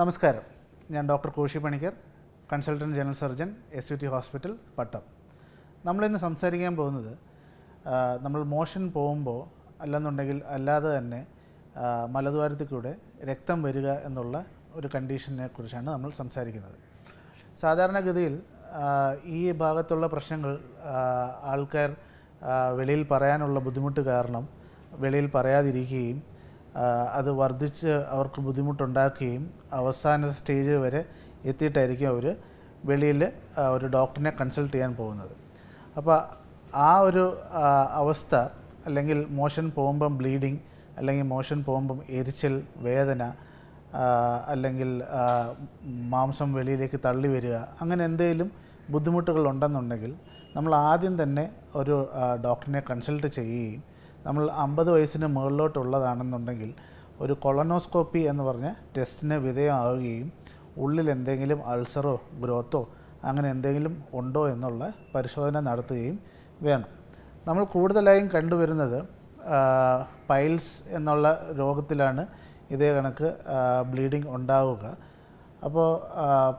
നമസ്കാരം. ഞാൻ doctor Koshy Panicker consultant general surgeon S U T hospital Pattom. നമ്മളിന്ന് സംസാരിക്കാൻ പോകുന്നത് നമ്മൾ മോഷൻ പോകുമ്പോൾ അല്ലെന്നുണ്ടെങ്കിൽ അല്ലാതെ തന്നെ മലദ്വാരത്തിലൂടെ രക്തം വരിക എന്നുള്ള ഒരു കണ്ടീഷനെ കുറിച്ചാണ് നമ്മൾ സംസാരിക്കുന്നത്. സാധാരണഗതിയിൽ ഈ ഭാഗത്തുള്ള പ്രശ്നങ്ങൾ ആൾക്കാർ വെളിയിൽ പറയാനുള്ള ബുദ്ധിമുട്ട് കാരണം വെളിയിൽ പറയാതിരിക്കുകയും അത് വർദ്ധിച്ച് അവർക്ക് ബുദ്ധിമുട്ടുണ്ടാക്കുകയും അവസാന സ്റ്റേജ് വരെ എത്തിയിട്ടായിരിക്കും അവർ വെളിയിൽ ഒരു ഡോക്ടറിനെ കൺസൾട്ട് ചെയ്യാൻ പോകുന്നത്. അപ്പോൾ ആ ഒരു അവസ്ഥ അല്ലെങ്കിൽ മോഷൻ പോകുമ്പം ബ്ലീഡിങ് അല്ലെങ്കിൽ മോഷൻ പോകുമ്പം എരിച്ചൽ വേദന അല്ലെങ്കിൽ മാംസം വെളിയിലേക്ക് തള്ളി വരിക അങ്ങനെ എന്തെങ്കിലും ബുദ്ധിമുട്ടുകൾ ഉണ്ടെന്നുണ്ടെങ്കിൽ നമ്മൾ ആദ്യം തന്നെ ഒരു ഡോക്ടറിനെ കൺസൾട്ട് ചെയ്യുകയും നമ്മൾ അമ്പത് വയസ്സിന് മുകളിലോട്ടുള്ളതാണെന്നുണ്ടെങ്കിൽ ഒരു കൊളനോസ്കോപ്പി എന്ന് പറഞ്ഞ ടെസ്റ്റിന് വിധേയമാവുകയും ഉള്ളിൽ എന്തെങ്കിലും അൾസറോ ഗ്രോത്തോ അങ്ങനെ എന്തെങ്കിലും ഉണ്ടോ എന്നുള്ള പരിശോധന നടത്തുകയും വേണം. നമ്മൾ കൂടുതലായും കണ്ടുവരുന്നത് പൈൽസ് എന്നുള്ള രോഗത്തിലാണ് ഇതേ കണക്ക് ബ്ലീഡിങ് ഉണ്ടാവുക. അപ്പോൾ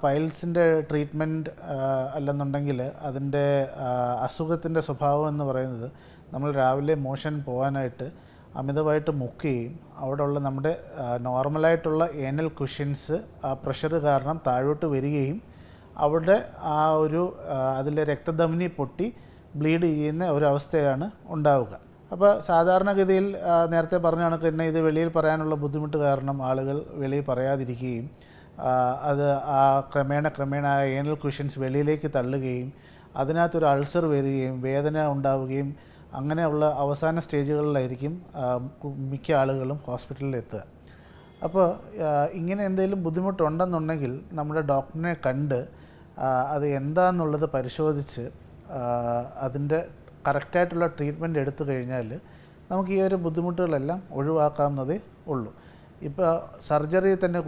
പൈൽസിന്റെ ട്രീറ്റ്മെന്റ് അല്ലെന്നുണ്ടെങ്കിൽ അതിന്റെ അസുഖത്തിന്റെ സ്വഭാവം എന്ന് പറയുന്നത് നമ്മൾ രാവിലെ മോഷൻ പോകാനായിട്ട് അമിതമായിട്ട് മുക്കുകയും അവിടെയുള്ള നമ്മുടെ നോർമലായിട്ടുള്ള ഏനൽ കുഷ്യൻസ് ആ പ്രഷർ കാരണം താഴോട്ട് വരികയും അവിടെ ആ ഒരു അതിലെ രക്തധമനി പൊട്ടി ബ്ലീഡ് ചെയ്യുന്ന ഒരവസ്ഥയാണ് ഉണ്ടാവുക. അപ്പോൾ സാധാരണഗതിയിൽ നേരത്തെ പറഞ്ഞ കണക്ക് തന്നെ ഇത് വെളിയിൽ പറയാനുള്ള ബുദ്ധിമുട്ട് കാരണം ആളുകൾ വെളിയിൽ പറയാതിരിക്കുകയും അത് ആ ക്രമേണ ക്രമേണ ആ ഏനൽ കുഷ്യൻസ് വെളിയിലേക്ക് തള്ളുകയും അതിനകത്തൊരു അൾസർ വരികയും വേദന ഉണ്ടാവുകയും അങ്ങനെയുള്ള അവസാന സ്റ്റേജുകളിലായിരിക്കും മിക്ക ആളുകളും ഹോസ്പിറ്റലിൽ എത്തുക. അപ്പോൾ ഇങ്ങനെ എന്തെങ്കിലും ബുദ്ധിമുട്ടുണ്ടെന്നുണ്ടെങ്കിൽ നമ്മുടെ ഡോക്ടറിനെ കണ്ട് അത് എന്താണെന്നുള്ളത് പരിശോധിച്ച് അതിന്റെ കറക്റ്റായിട്ടുള്ള ട്രീറ്റ്മെന്റ് എടുത്തു കഴിഞ്ഞാൽ നമുക്ക് ഈ ഒരു ബുദ്ധിമുട്ടുകളെല്ലാം ഒഴിവാക്കാവുന്നതേ ഉള്ളൂ. ഇപ്പോൾ സർജറി തന്നെ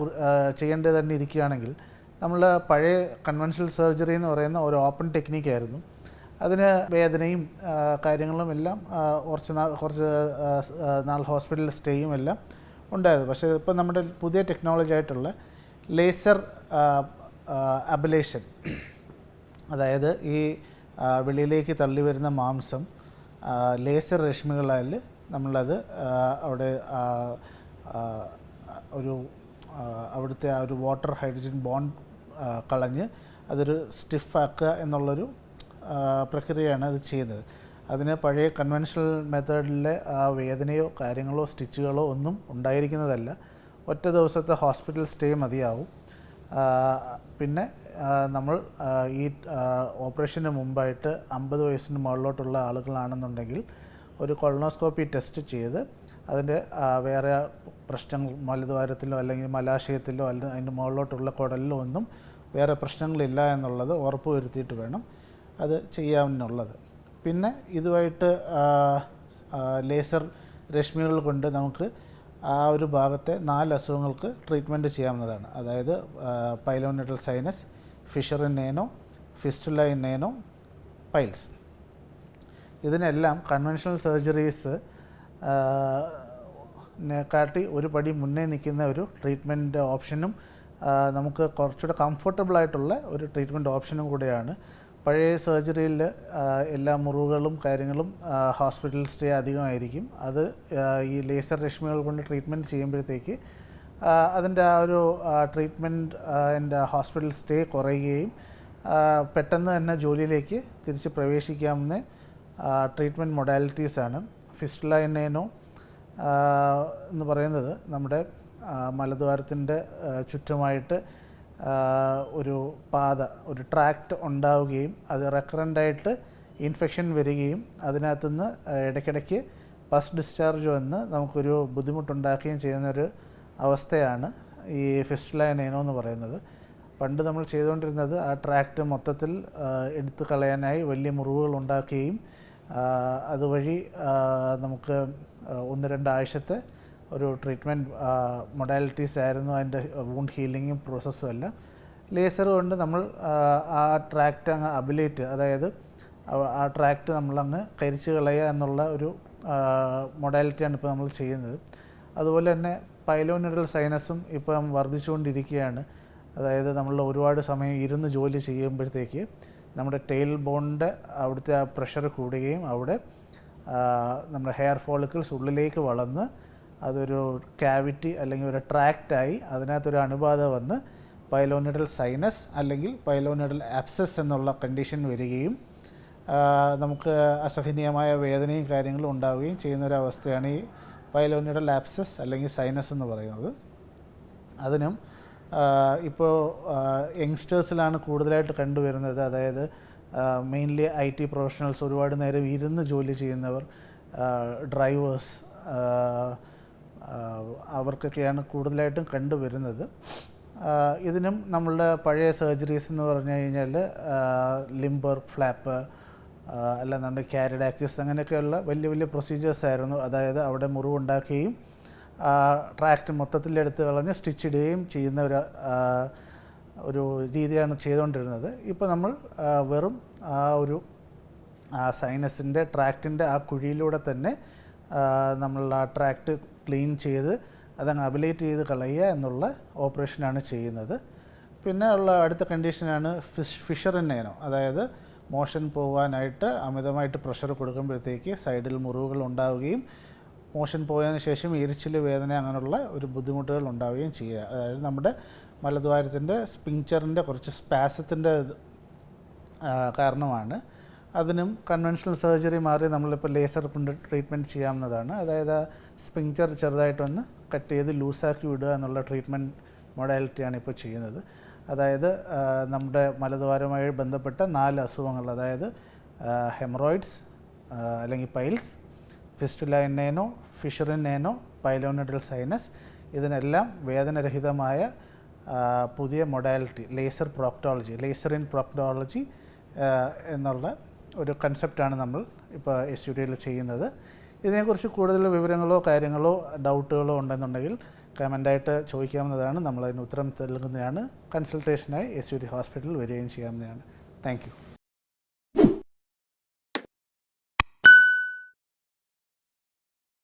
ചെയ്യേണ്ടത് തന്നെ ഇരിക്കുകയാണെങ്കിൽ നമ്മൾ പഴയ കൺവെൻഷണൽ സർജറി എന്ന് പറയുന്ന ഒരു ഓപ്പൺ ടെക്നിക്കായിരുന്നു അതിന് വേദനയും കാര്യങ്ങളും എല്ലാം കുറച്ച് നാൾ കുറച്ച് നാൾ ഹോസ്പിറ്റൽ സ്റ്റേയും എല്ലാം ഉണ്ടായിരുന്നു. പക്ഷേ ഇപ്പം നമ്മുടെ പുതിയ ടെക്നോളജി ആയിട്ടുള്ള ലേസർ അബലേഷൻ അതായത് ഈ വെളിയിലേക്ക് തള്ളി വരുന്ന മാംസം ലേസർ രശ്മികളാൽ നമ്മളത് അവിടെ ഒരു അവിടുത്തെ ആ ഒരു വാട്ടർ ഹൈഡ്രജൻ ബോണ്ട് കളഞ്ഞ് അതൊരു സ്റ്റിഫാക്കുക എന്നുള്ളൊരു പ്രക്രിയയാണ് അത് ചെയ്യുന്നത്. അതിന് പഴയ കൺവെൻഷണൽ മെത്തേഡിലെ ആ വേദനയോ കാര്യങ്ങളോ സ്റ്റിച്ചുകളോ ഒന്നും ഉണ്ടായിരിക്കുന്നതല്ല. ഒറ്റ ദിവസത്തെ ഹോസ്പിറ്റൽ സ്റ്റേ മതിയാവും. പിന്നെ നമ്മൾ ഈ ഓപ്പറേഷന് മുമ്പായിട്ട് അമ്പത് വയസ്സിന് മുകളിലോട്ടുള്ള ആളുകളാണെന്നുണ്ടെങ്കിൽ ഒരു കൊളനോസ്കോപ്പി ടെസ്റ്റ് ചെയ്ത് അതിന്റെ വേറെ പ്രശ്നങ്ങൾ മലദ്വാരത്തിലോ അല്ലെങ്കിൽ മലാശയത്തിലോ അല്ലെങ്കിൽ അതിന്റെ മുകളിലോട്ടുള്ള കുടലിലോ ഒന്നും വേറെ പ്രശ്നങ്ങളില്ല എന്നുള്ളത് ഉറപ്പ് വരുത്തിയിട്ട് വേണം അത് ചെയ്യാമെന്നുള്ളത്. പിന്നെ ഇതുമായിട്ട് ലേസർ രശ്മികൾ കൊണ്ട് നമുക്ക് ആ ഒരു ഭാഗത്തെ നാല് അസുഖങ്ങൾക്ക് ട്രീറ്റ്മെന്റ് ചെയ്യാവുന്നതാണ്. അതായത് pilonidal sinus fissure in ano fistula ano piles. ഇതിനെല്ലാം കൺവെൻഷണൽ സർജറീസ് കാട്ടി ഒരു പടി മുന്നേ നിൽക്കുന്ന ഒരു ട്രീറ്റ്മെന്റ് ഓപ്ഷനും നമുക്ക് കുറച്ചുകൂടെ കംഫർട്ടബിൾ ആയിട്ടുള്ള ഒരു ട്രീറ്റ്മെന്റ് ഓപ്ഷനും കൂടെയാണ്. പഴയ സർജറിയിൽ എല്ലാ മുറിവുകളും കാര്യങ്ങളും ഹോസ്പിറ്റൽ സ്റ്റേ അധികമായിരിക്കും. അത് ഈ ലേസർ രശ്മികൾ കൊണ്ട് ട്രീറ്റ്മെന്റ് ചെയ്യുമ്പോഴത്തേക്ക് അതിന്റെ ആ ഒരു ട്രീറ്റ്മെന്റ് എന്റെ ഹോസ്പിറ്റൽ സ്റ്റേ കുറയുകയും പെട്ടെന്ന് തന്നെ ജോലിയിലേക്ക് തിരിച്ച് പ്രവേശിക്കാവുന്ന ട്രീറ്റ്മെന്റ് മൊഡാലിറ്റീസാണ് ഫിസ്റ്റുല എന്നേനോ എന്ന് പറയുന്നത് നമ്മുടെ മലദ്വാരത്തിന്റെ ചുറ്റുമായിട്ട് ഒരു പാത ഒരു ട്രാക്റ്റ് ഉണ്ടാവുകയും അത് റെക്കറന്റായിട്ട് ഇൻഫെക്ഷൻ വരികയും അതിനകത്തുനിന്ന് ഇടയ്ക്കിടയ്ക്ക് പസ് ഡിസ്ചാർജ് വന്ന് നമുക്കൊരു ബുദ്ധിമുട്ടുണ്ടാക്കുകയും ചെയ്യുന്നൊരു അവസ്ഥയാണ് ഈ ഫിസ്റ്റുല നേനോ എന്ന് പറയുന്നത്. പണ്ട് നമ്മൾ ചെയ്തുകൊണ്ടിരുന്നത് ആ ട്രാക്റ്റ് മൊത്തത്തിൽ എടുത്തു കളയാനായി വലിയ മുറിവുകൾ ഉണ്ടാക്കുകയും അതുവഴി നമുക്ക് ഒന്ന് രണ്ടാഴ്ചത്തെ ഒരു ട്രീറ്റ്മെന്റ് മൊഡാലിറ്റീസ് ആയിരുന്നു അതിന്റെ വൂണ്ട് ഹീലിങ്ങും പ്രോസസ്സും എല്ലാം. ലേസർ കൊണ്ട് നമ്മൾ ആ, ട്രാക്റ്റ് അങ്ങ് അബിലേറ്റ് അതായത് ആ- ആ ട്രാക്റ്റ് നമ്മളങ്ങ് കരിച്ചു കളയുക എന്നുള്ള ഒരു മൊഡാലിറ്റിയാണ് ഇപ്പോൾ നമ്മൾ ചെയ്യുന്നത്. അതുപോലെ തന്നെ പൈലോനിഡൽ സൈനസും ഇപ്പം വർദ്ധിച്ചുകൊണ്ടിരിക്കുകയാണ്. അതായത് നമ്മൾ ഒരുപാട് സമയം ഇരുന്ന് ജോലി ചെയ്യുമ്പോഴത്തേക്ക് നമ്മുടെ ടെയിൽ ബോണിന്റെ അവിടുത്തെ ആ പ്രഷർ കൂടുകയും അവിടെ നമ്മുടെ ഹെയർ ഫോളിക്കിൾസ് ഉള്ളിലേക്ക് വളർന്ന് അതൊരു ക്യാവിറ്റി അല്ലെങ്കിൽ ഒരു ട്രാക്റ്റായി അതിനകത്തൊരു അണുബാധ വന്ന് പൈലോനിഡൽ സൈനസ് അല്ലെങ്കിൽ പൈലോനിഡൽ ആപ്സസ് എന്നുള്ള കണ്ടീഷൻ വരികയും നമുക്ക് അസഹനീയമായ വേദനയും കാര്യങ്ങളും ഉണ്ടാവുകയും ചെയ്യുന്ന ഒരു അവസ്ഥയാണ് ഈ പൈലോനിഡൽ ആപ്സസ് അല്ലെങ്കിൽ സൈനസ് എന്ന് പറയുന്നത്. അതിനും ഇപ്പോൾ യങ്സ്റ്റേഴ്സിലാണ് കൂടുതലായിട്ട് കണ്ടുവരുന്നത്. അതായത് മെയിൻലി ഐ ടി പ്രൊഫഷണൽസ് ഒരുപാട് നേരം ഇരുന്ന് ജോലി ചെയ്യുന്നവർ ഡ്രൈവേഴ്സ് അവർക്കൊക്കെയാണ് കൂടുതലായിട്ടും കണ്ടുവരുന്നത്. ഇതിനും നമ്മളുടെ പഴയ സർജറീസ് എന്ന് പറഞ്ഞു കഴിഞ്ഞാൽ ലിംബർ ഫ്ലാപ്പ് അല്ലാന്നുണ്ടെങ്കിൽ ക്യാരിഡാക്കിസ് അങ്ങനെയൊക്കെയുള്ള വലിയ വലിയ പ്രൊസീജിയേഴ്സ് ആയിരുന്നു. അതായത് അവിടെ മുറിവുണ്ടാക്കുകയും ട്രാക്റ്റ് മൊത്തത്തിൽ എടുത്ത് കളഞ്ഞ് സ്റ്റിച്ച് ഇടുകയും ചെയ്യുന്ന ഒരു ഒരു രീതിയാണ് ചെയ്തുകൊണ്ടിരുന്നത്. ഇപ്പോൾ നമ്മൾ വെറും ആ ഒരു സൈനസിന്റെ ട്രാക്റ്റിന്റെ ആ കുഴിയിലൂടെ തന്നെ നമ്മൾ ആ ട്രാക്ട് ക്ലീൻ ചെയ്ത് അതങ്ങ് അബിലേറ്റ് ചെയ്ത് കളയുക എന്നുള്ള ഓപ്പറേഷനാണ് ചെയ്യുന്നത്. പിന്നെ ഉള്ള അടുത്ത കണ്ടീഷനാണ് ഫിഷ് ഫിഷറിനേനോ അതായത് മോഷൻ പോകാനായിട്ട് അമിതമായിട്ട് പ്രഷർ കൊടുക്കുമ്പോഴത്തേക്ക് സൈഡിൽ മുറിവുകൾ ഉണ്ടാവുകയും മോഷൻ പോയതിന് ശേഷം ഇരിച്ചിൽ വേദന അങ്ങനെയുള്ള ഒരു ബുദ്ധിമുട്ടുകൾ ഉണ്ടാവുകയും ചെയ്യുക. അതായത് നമ്മുടെ മലദ്വാരത്തിന്റെ സ്പിങ്ചറിന്റെ കുറച്ച് സ്പാസത്തിന്റെ കാരണമാണ്. അതിനും കൺവെൻഷണൽ സർജറി മാറി നമ്മളിപ്പോൾ ലേസർ കൊണ്ട് ട്രീറ്റ്മെന്റ് ചെയ്യാവുന്നതാണ്. അതായത് ആ സ്പിങ്ചർ ചെറുതായിട്ടൊന്ന് കട്ട് ചെയ്ത് ലൂസാക്കി വിടുക എന്നുള്ള ട്രീറ്റ്മെന്റ് മൊഡാലിറ്റിയാണ് ഇപ്പോൾ ചെയ്യുന്നത്. അതായത് നമ്മുടെ മലദ്വാരവുമായി ബന്ധപ്പെട്ട നാല് അസുഖങ്ങൾ അതായത് ഹെമറോയിഡ്സ് അല്ലെങ്കിൽ piles fistula എന്നേനോ fissure in ano pilonidal sinus ഇതിനെല്ലാം വേദനരഹിതമായ പുതിയ modality laser proctology laser in proctology എന്നുള്ള ഒരു കൺസെപ്റ്റാണ് നമ്മൾ ഇപ്പോൾ എസ് യു ഡിയിൽ ചെയ്യുന്നത്. ഇതിനെക്കുറിച്ച് കൂടുതൽ വിവരങ്ങളോ കാര്യങ്ങളോ ഡൗട്ടുകളോ ഉണ്ടെന്നുണ്ടെങ്കിൽ കമന്റായിട്ട് ചോദിക്കാവുന്നതാണ്. നമ്മളതിന് ഉത്തരം നൽകുന്നതാണ് കൺസൾട്ടേഷനായി എസ് യു ഡി ഹോസ്പിറ്റലിൽ വരികയും ചെയ്യാവുന്നതാണ്. താങ്ക്